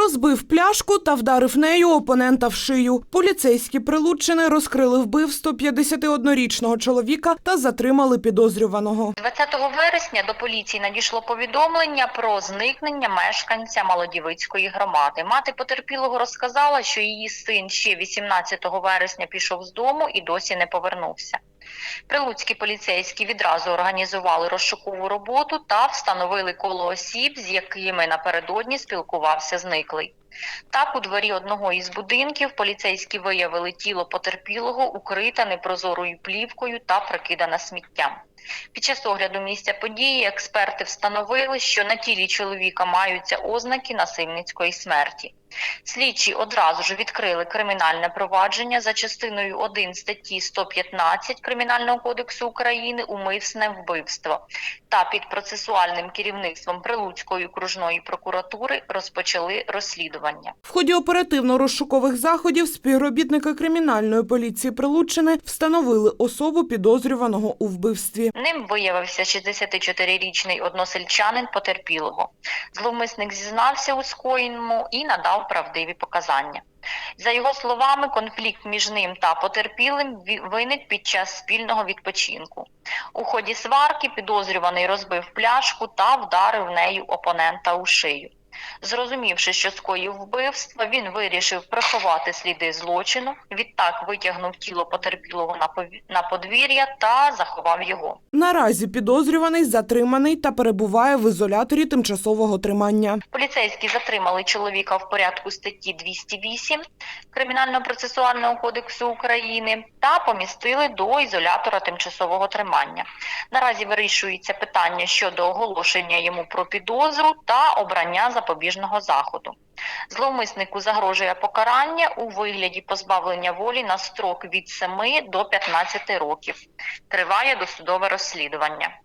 Розбив пляшку та вдарив нею опонента в шию. Поліцейські прилучини розкрили вбивство 51-річного чоловіка та затримали підозрюваного. 20 вересня до поліції надійшло повідомлення про зникнення мешканця Малодівицької громади. Мати потерпілого розказала, що її син ще 18 вересня пішов з дому і досі не повернувся. Прилуцькі поліцейські відразу організували розшукову роботу та встановили коло осіб, з якими напередодні спілкувався зниклий. Так, у дворі одного із будинків поліцейські виявили тіло потерпілого, укрите непрозорою плівкою та прикидане сміттям. Під час огляду місця події експерти встановили, що на тілі чоловіка маються ознаки насильницької смерті. Слідчі одразу ж відкрили кримінальне провадження за частиною 1 статті 115 Кримінального кодексу України умисне вбивство та під процесуальним керівництвом Прилуцької окружної прокуратури розпочали розслідування. В ході оперативно-розшукових заходів співробітники кримінальної поліції Прилуччини встановили особу підозрюваного у вбивстві. Ним виявився 64-річний односельчанин потерпілого. Зловмисник зізнався у скоєному і надав правдиві показання. За його словами, конфлікт між ним та потерпілим виник під час спільного відпочинку. У ході сварки підозрюваний розбив пляшку та вдарив нею опонента у шию. Зрозумівши, що скоїв вбивство, він вирішив приховати сліди злочину. Відтак витягнув тіло потерпілого на подвір'я та заховав його. Наразі підозрюваний затриманий та перебуває в ізоляторі тимчасового тримання. Поліцейські затримали чоловіка в порядку статті 208 Кримінально-процесуального кодексу України та помістили до ізолятора тимчасового тримання. Наразі вирішується питання щодо оголошення йому про підозру та обрання запобіжного заходу. Зловмиснику загрожує покарання у вигляді позбавлення волі на строк від 7 до 15 років. Триває досудове розслідування.